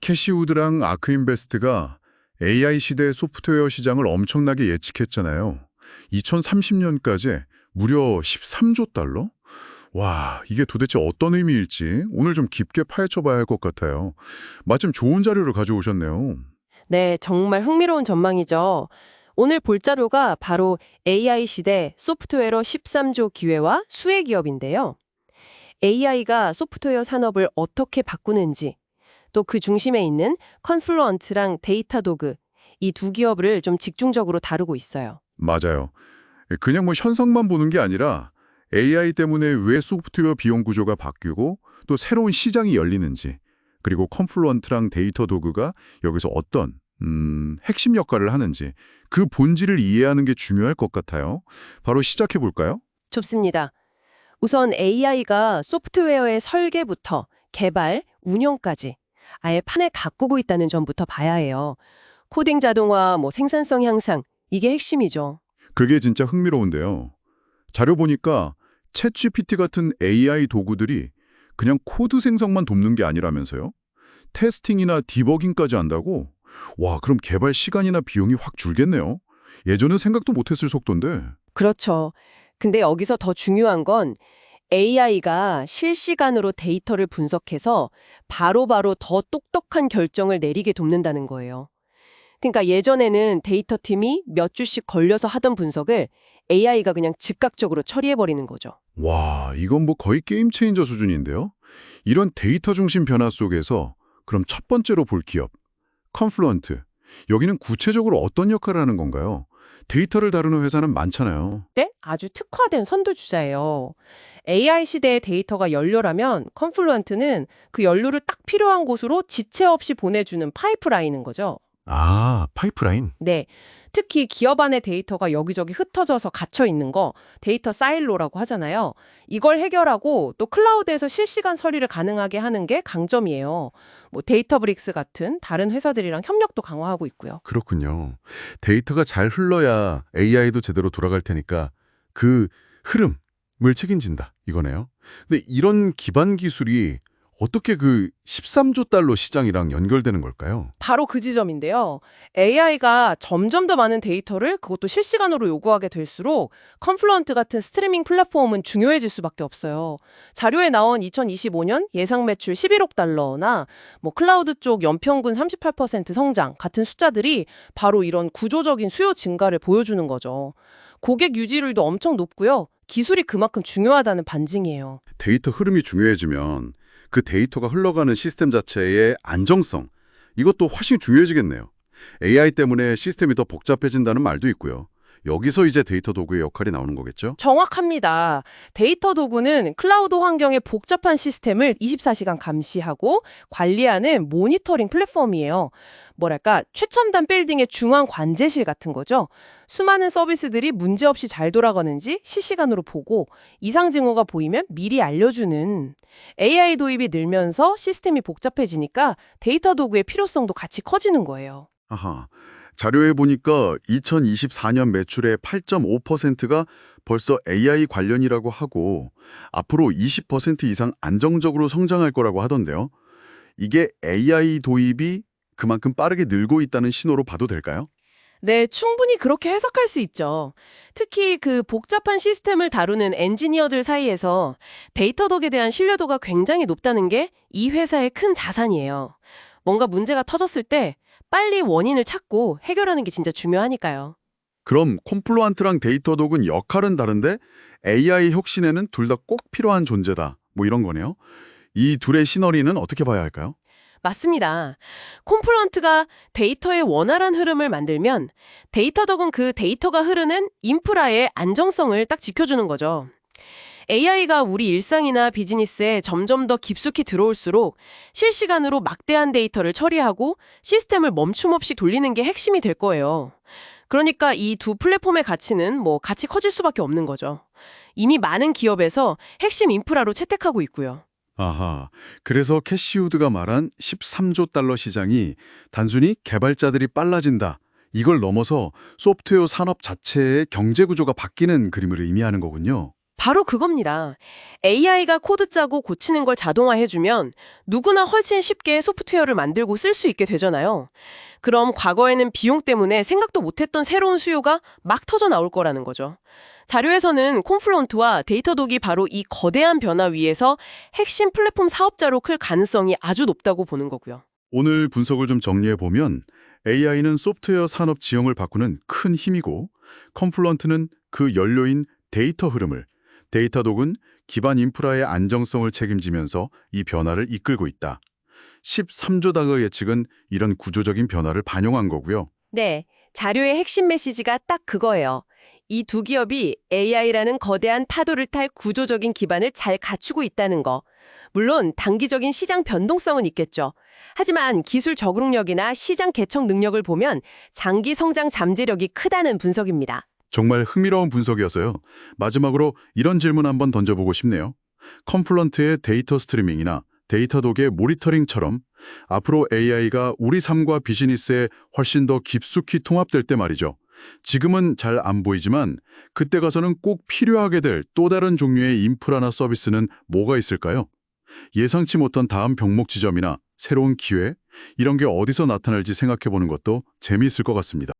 캐시우드랑 아크인베스트가 AI 시대의 소프트웨어 시장을 엄청나게 예측했잖아요. 2030년까지 무려 13조 달러? 와, 이게 도대체 어떤 의미일지 오늘 좀 깊게 파헤쳐 봐야 할 것 같아요. 마침 좋은 자료를 가져오셨네요. 네, 정말 흥미로운 전망이죠. 오늘 볼 자료가 바로 AI 시대 소프트웨어 13조 기회와 수혜 기업인데요. AI가 소프트웨어 산업을 어떻게 바꾸는지, 또 그 중심에 있는 컨플루언트랑 데이터 도그, 이 두 기업을 좀 집중적으로 다루고 있어요. 맞아요. 그냥 뭐 현상만 보는 게 아니라 AI 때문에 왜 소프트웨어 비용 구조가 바뀌고 또 새로운 시장이 열리는지 그리고 컴플루언트랑 데이터 도구가 여기서 어떤 음, 핵심 역할을 하는지 그 본질을 이해하는 게 중요할 것 같아요. 바로 시작해 볼까요? 좋습니다. 우선 AI가 소프트웨어의 설계부터 개발, 운영까지 아예 판을 가꾸고 있다는 점부터 봐야 해요. 코딩 자동화, 뭐 생산성 향상, 이게 핵심이죠. 그게 진짜 흥미로운데요. 자료 보니까 챗GPT 같은 AI 도구들이 그냥 코드 생성만 돕는 게 아니라면서요? 테스팅이나 디버깅까지 한다고? 와, 그럼 개발 시간이나 비용이 확 줄겠네요. 예전엔 생각도 못했을 속도인데. 그렇죠. 근데 여기서 더 중요한 건 AI가 실시간으로 데이터를 분석해서 바로 바로 더 똑똑한 결정을 내리게 돕는다는 거예요. 그러니까 예전에는 데이터 팀이 몇 주씩 걸려서 하던 분석을 AI가 그냥 즉각적으로 처리해버리는 거죠. 와, 이건 뭐 거의 게임 체인저 수준인데요? 이런 데이터 중심 변화 속에서 그럼 첫 번째로 볼 기업, 컨플루언트. 여기는 구체적으로 어떤 역할을 하는 건가요? 데이터를 다루는 회사는 많잖아요. 때 아주 특화된 선두주자예요. AI 시대의 데이터가 연료라면 컨플루언트는 그 연료를 딱 필요한 곳으로 지체 없이 보내주는 파이프라인인 거죠. 아, 파이프라인. 네. 특히 기업 안의 데이터가 여기저기 흩어져서 갇혀 있는 거 데이터 사일로라고 하잖아요. 이걸 해결하고 또 클라우드에서 실시간 처리를 가능하게 하는 게 강점이에요. 뭐 데이터브릭스 같은 다른 회사들이랑 협력도 강화하고 있고요. 그렇군요. 데이터가 잘 흘러야 AI도 제대로 돌아갈 테니까 그 흐름을 책임진다 이거네요. 근데 이런 기반 기술이 어떻게 그 13조 달러 시장이랑 연결되는 걸까요? 바로 그 지점인데요. AI가 점점 더 많은 데이터를 그것도 실시간으로 요구하게 될수록 컨플루언트 같은 스트리밍 플랫폼은 중요해질 수밖에 없어요. 자료에 나온 2025년 예상 매출 11억 달러나 뭐 클라우드 쪽 연평균 38% 성장 같은 숫자들이 바로 이런 구조적인 수요 증가를 보여주는 거죠. 고객 유지율도 엄청 높고요. 기술이 그만큼 중요하다는 반증이에요. 데이터 흐름이 중요해지면 그 데이터가 흘러가는 시스템 자체의 안정성 이것도 훨씬 중요해지겠네요. AI 때문에 시스템이 더 복잡해진다는 말도 있고요. 여기서 이제 데이터 도구의 역할이 나오는 거겠죠? 정확합니다. 데이터 도구는 클라우드 환경의 복잡한 시스템을 24시간 감시하고 관리하는 모니터링 플랫폼이에요. 뭐랄까, 최첨단 빌딩의 중앙 관제실 같은 거죠. 수많은 서비스들이 문제없이 잘 돌아가는지 실시간으로 보고 이상 징후가 보이면 미리 알려주는 AI 도입이 늘면서 시스템이 복잡해지니까 데이터 도구의 필요성도 같이 커지는 거예요. 아하. 자료에 보니까 2024년 매출의 8.5%가 벌써 AI 관련이라고 하고 앞으로 20% 이상 안정적으로 성장할 거라고 하던데요. 이게 AI 도입이 그만큼 빠르게 늘고 있다는 신호로 봐도 될까요? 네, 충분히 그렇게 해석할 수 있죠. 특히 그 복잡한 시스템을 다루는 엔지니어들 사이에서 데이터 덕에 대한 신뢰도가 굉장히 높다는 게 이 회사의 큰 자산이에요. 뭔가 문제가 터졌을 때 빨리 원인을 찾고 해결하는 게 진짜 중요하니까요. 그럼 콤플루안트랑 데이터 독은 역할은 다른데 AI 혁신에는 둘 다 꼭 필요한 존재다. 뭐 이런 거네요. 이 둘의 시너리는 어떻게 봐야 할까요? 맞습니다. 콤플런트가 데이터의 원활한 흐름을 만들면 데이터덕은 그 데이터가 흐르는 인프라의 안정성을 딱 지켜주는 거죠. AI가 우리 일상이나 비즈니스에 점점 더 깊숙이 들어올수록 실시간으로 막대한 데이터를 처리하고 시스템을 멈춤 없이 돌리는 게 핵심이 될 거예요. 그러니까 이 두 플랫폼의 가치는 뭐 같이 커질 수밖에 없는 거죠. 이미 많은 기업에서 핵심 인프라로 채택하고 있고요. 아하. 그래서 캐시우드가 말한 13조 달러 시장이 단순히 개발자들이 빨라진다. 이걸 넘어서 소프트웨어 산업 자체의 경제 구조가 바뀌는 그림을 의미하는 거군요. 바로 그겁니다. AI가 코드 짜고 고치는 걸 자동화해주면 누구나 훨씬 쉽게 소프트웨어를 만들고 쓸 수 있게 되잖아요. 그럼 과거에는 비용 때문에 생각도 못했던 새로운 수요가 막 터져 나올 거라는 거죠. 자료에서는 콘플론트와 데이터독이 바로 이 거대한 변화 위에서 핵심 플랫폼 사업자로 클 가능성이 아주 높다고 보는 거고요. 오늘 분석을 좀 정리해 보면 AI는 소프트웨어 산업 지형을 바꾸는 큰 힘이고 컴플런트는 그 연료인 데이터 흐름을, 데이터독은 기반 인프라의 안정성을 책임지면서 이 변화를 이끌고 있다. 13조 달러 예측은 이런 구조적인 변화를 반영한 거고요. 네, 자료의 핵심 메시지가 딱 그거예요. 이 두 기업이 AI라는 거대한 파도를 탈 구조적인 기반을 잘 갖추고 있다는 거. 물론 단기적인 시장 변동성은 있겠죠. 하지만 기술 적응력이나 시장 개척 능력을 보면 장기 성장 잠재력이 크다는 분석입니다. 정말 흥미로운 분석이어서요. 마지막으로 이런 질문 한번 던져보고 싶네요. 컴플런트의 데이터 스트리밍이나 데이터 독의 모니터링처럼 앞으로 AI가 우리 삶과 비즈니스에 훨씬 더 깊숙이 통합될 때 말이죠. 지금은 잘 안 보이지만 그때 가서는 꼭 필요하게 될 또 다른 종류의 인프라나 서비스는 뭐가 있을까요? 예상치 못한 다음 병목 지점이나 새로운 기회 이런 게 어디서 나타날지 생각해 보는 것도 재미있을 것 같습니다.